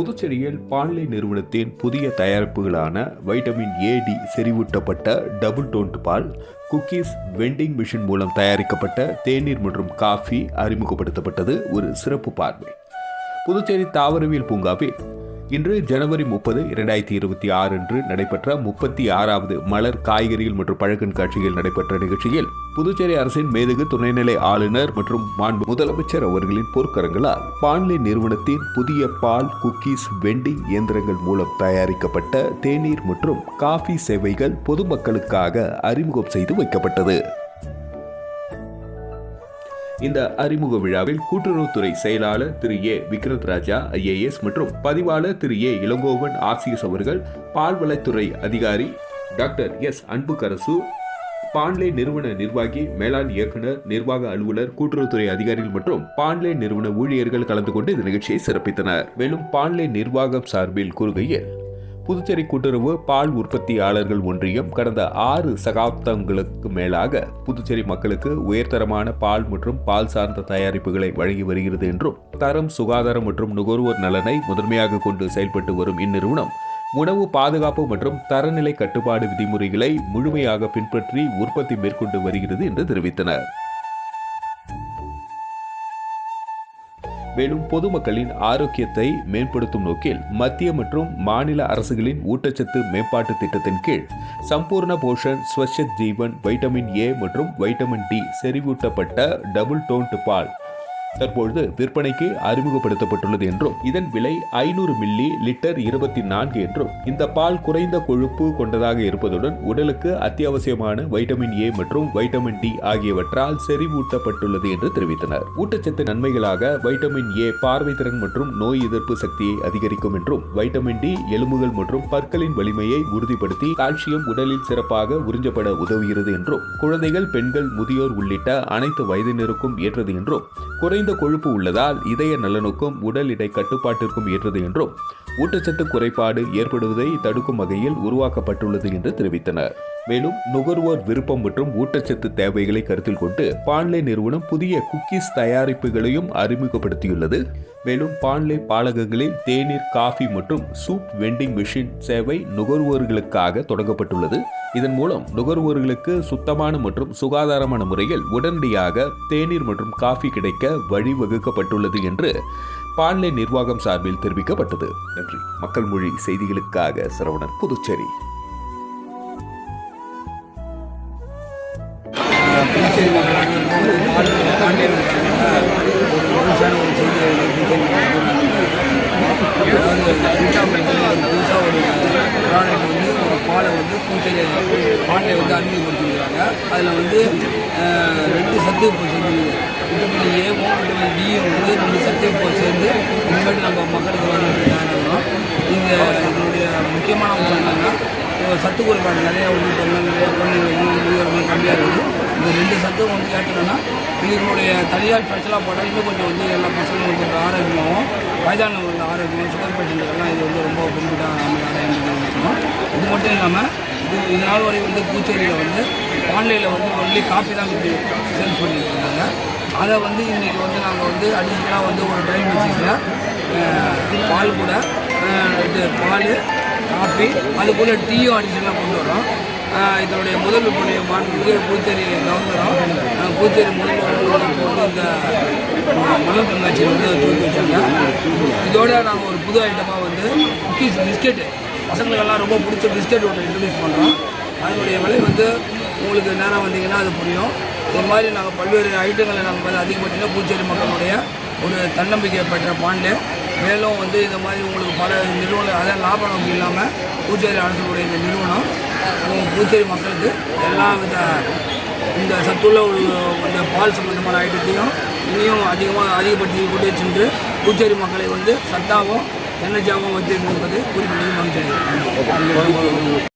புதுச்சேரியில் பான்லே நிறுவனத்தின் புதிய தயாரிப்புகளான வைட்டமின் ஏடி செறிவூட்டப்பட்ட டபுள் டோன்ட் பால் குக்கீஸ் வெண்டிங் மிஷின் மூலம் தயாரிக்கப்பட்ட தேநீர் மற்றும் காஃபி அறிமுகப்படுத்தப்பட்டது ஒரு சிறப்பு பார்வை. புதுச்சேரி தாவரவியல் பூங்காவில் இன்று ஜனவரி முப்பது இரண்டாயிரத்தி இருபத்தி ஆறு அன்று நடைபெற்ற முப்பத்தி ஆறாவது மலர் காய்கறிகள் மற்றும் பழக்கண்காட்சியில் நடைபெற்ற நிகழ்ச்சியில் புதுச்சேரி அரசின் மேதகு துணைநிலை ஆளுநர் மற்றும் மாண்பு முதலமைச்சர் அவர்களின் பொற்கரங்களால் பான்லே நிறுவனத்தின் புதிய பால் குக்கீஸ் வெண்டிங் இயந்திரங்கள் மூலம் தயாரிக்கப்பட்ட தேநீர் மற்றும் காஃபி சேவைகள் பொதுமக்களுக்காக அறிமுகம் செய்து வைக்கப்பட்டது. இந்த அறிமுக விழாவில் கூட்டுறவுத்துறை செயலாளர் திரு ஏ. விக்ரத் ராஜா ஐஏஎஸ் மற்றும் பதிவாளர் திரு ஏ. இளங்கோவன் ஆர்சிஎஸ் அவர்கள் பால்வளத்துறை அதிகாரி டாக்டர் எஸ். அன்புக்கரசு பான்லே நிறுவன நிர்வாகி மேலாண் இயக்குனர் நிர்வாக அலுவலர் கூட்டுறவுத்துறை அதிகாரிகள் மற்றும் பான்லே நிறுவன ஊழியர்கள் கலந்து கொண்டு இந்த நிகழ்ச்சியை சிறப்பித்தனர். மேலும் பான்லே நிர்வாகம் சார்பில் கூறுகையில் புதுச்சேரி கூட்டுறவு பால் உற்பத்தியாளர்கள் ஒன்றியம் கடந்த ஆறு சகாப்தங்களுக்கு மேலாக புதுச்சேரி மக்களுக்கு உயர்தரமான பால் மற்றும் பால் சார்ந்த தயாரிப்புகளை வழங்கி வருகிறது என்றும் தரம் சுகாதாரம் மற்றும் நுகர்வோர் நலனை முதன்மையாக கொண்டு செயல்பட்டு வரும் இந்நிறுவனம் உணவு பாதுகாப்பு மற்றும் தரநிலை கட்டுப்பாடு விதிமுறைகளை முழுமையாக பின்பற்றி உற்பத்தி மேற்கொண்டு வருகிறது என்று தெரிவித்தனர். மேலும் பொதுமக்களின் ஆரோக்கியத்தை மேம்படுத்தும் நோக்கில் மத்திய மற்றும் மாநில அரசுகளின் ஊட்டச்சத்து மேம்பாட்டு திட்டத்தின் கீழ் சம்பூர்ண போஷன் ஸ்வச்சத் ஜீவன் வைட்டமின் ஏ மற்றும் வைட்டமின் டி செறிவூட்டப்பட்ட டபுள் டோன்ட் பால் தற்பொழுது விற்பனைக்கு அறிமுகப்படுத்தப்பட்டுள்ளது என்றும் இதன் விலை ஐநூறு மில்லி லிட்டர் இருபத்தி நான்கு என்றும் இந்த பால் குறைந்த கொழுப்பு கொண்டதாக இருப்பதுடன் உடலுக்கு அத்தியாவசியமான வைட்டமின் ஏ மற்றும் வைட்டமின் டி ஆகியவற்றால் செறிவூட்டப்பட்டுள்ளது என்று தெரிவித்தனர். ஊட்டச்சத்து நன்மைகளாக வைட்டமின் ஏ பார்வை திறன் மற்றும் நோய் எதிர்ப்பு சக்தியை அதிகரிக்கும் என்றும் வைட்டமின் டி எலும்புகள் மற்றும் பற்களின் வலிமையை உறுதிப்படுத்தி கால்சியம் உடலில் சிறப்பாக உறிஞ்சப்பட உதவுகிறது என்றும் குழந்தைகள் பெண்கள் முதியோர் உள்ளிட்ட அனைத்து வயதினருக்கும் ஏற்றது என்றும் குறைந்த கொழுப்பு உள்ளதால் இதய நலனுக்கும் உடல் இடை கட்டுப்பாட்டிற்கும் ஏற்றது என்றும் ஊட்டச்சத்து குறைபாடு ஏற்படுவதை தடுக்கும் வகையில் உருவாக்கப்பட்டுள்ளது என்று தெரிவித்தனர். மேலும் நுகர்வோர் விருப்பம் மற்றும் ஊட்டச்சத்து தேவைகளை கருத்தில் கொண்டு பான்லே நிறுவனம் புதிய குக்கீஸ் தயாரிப்புகளையும் அறிமுகப்படுத்தியுள்ளது. மேலும் பான்லே பாலகங்களில் தேநீர் காஃபி மற்றும் சூப் வெண்டிங் மிஷின் சேவை நுகர்வோர்களுக்காக தொடங்கப்பட்டுள்ளது. இதன் மூலம் நுகர்வோர்களுக்கு சுத்தமான மற்றும் சுகாதாரமான முறையில் உடனடியாக தேநீர் மற்றும் காஃபி கிடைக்க வழிவகுக்கப்பட்டுள்ளது என்று பாண்லே நிர்வாகம் சார்பில் தெரிவிக்கப்பட்டது. நன்றி. மக்கள் மொழி செய்திகளுக்காக சரவணன் புதுச்சேரி. புதுசாக ஒரு வந்து ஒரு பாலை வந்து வந்து அதில் வந்து ரெண்டு சத்து பூச்சி விட்டமின் ஏவும் விட்டமின் டியும் வந்து ரெண்டு சத்து பூச்சி சேர்ந்து இனிமேட்டு நம்ம மக்களுக்கு வரணும் இந்த இதனுடைய முக்கியமான அம்சம் என்னன்னா இப்போ சத்து குறைபாடு நிறைய வந்து பொருள் நிறைய பொருள் கம்மியாக இருக்குது. இந்த ரெண்டு சத்தும் வந்து கேட்டோன்னா இதனுடைய தனியார் ஸ்பெஷலாக போட்டால் இன்னும் கொஞ்சம் வந்து எல்லா பசங்களும் கொஞ்சம் ஆரோக்கியமாகவும் வயதானவங்க ஆரோக்கியம் சுகர் பேஷண்ட்டுக்கெல்லாம் இது வந்து ரொம்ப பெனிஃபிட்டாக அமையாத இருக்கணும் இது மட்டும் இல்லாமல் இது இது நாள் வரை வந்து பூச்சேரியில் வந்து ஆன்லைனில் வந்து ஒன்லி காப்பி தான் வந்து சேல் பண்ணிட்டு இருந்தாங்க அதை வந்து இன்றைக்கி வந்து நாங்கள் வந்து அடிஷ்னலாக வந்து ஒரு டைம் வச்சுக்கல பால் கூட இது பால் காஃபி அது டீயும் அடிஷனலாக கொண்டு வரோம். இதனுடைய முதல் விற்பனையை மாண்புமிகு பூச்சேரி கவர்னரும் புதுச்சேரி பூச்சேரி முதல்வரும் வந்து இப்போ வந்து இந்த மலர் வந்து தூக்கி வச்சாங்க இதோட நாங்கள் ஒரு புது ஐட்டமாக வந்து குக்கீஸ் பிஸ்கெட்டு பசங்களுக்கெல்லாம் ரொம்ப பிடிச்ச பிஸ்கெட் ஒன்று இன்ட்ரடியூஸ் பண்ணுறோம் அதனுடைய விலை வந்து உங்களுக்கு நேரம் வந்தீங்கன்னா அது புரியும். இது மாதிரி நாங்கள் பல்வேறு ஐட்டங்களை நாங்கள் வந்து அதிகப்பட்டீங்கன்னா பூச்சேரி மக்களுடைய ஒரு தன்னம்பிக்கை பெற்ற பாண்டு மேலும் வந்து இந்த மாதிரி உங்களுக்கு பல நிறுவனம் அதாவது லாப நோக்கம் இல்லாமல் பூச்சேரி அரசுடைய இந்த நிறுவனம் பூச்சேரி மக்களுக்கு எல்லா வித இந்த சத்துள்ள ஒரு இந்த பால் சம்பந்தமான ஐட்டத்தையும் இனியும் அதிகமாக அதிகப்படுத்தி கொண்டு சென்று பூச்சேரி மக்களை வந்து சத்தாகவும் எனர்ஜியாகவும் வைத்திருக்கும் என்பது குறிப்பிட்டு மகிழ்ச்சி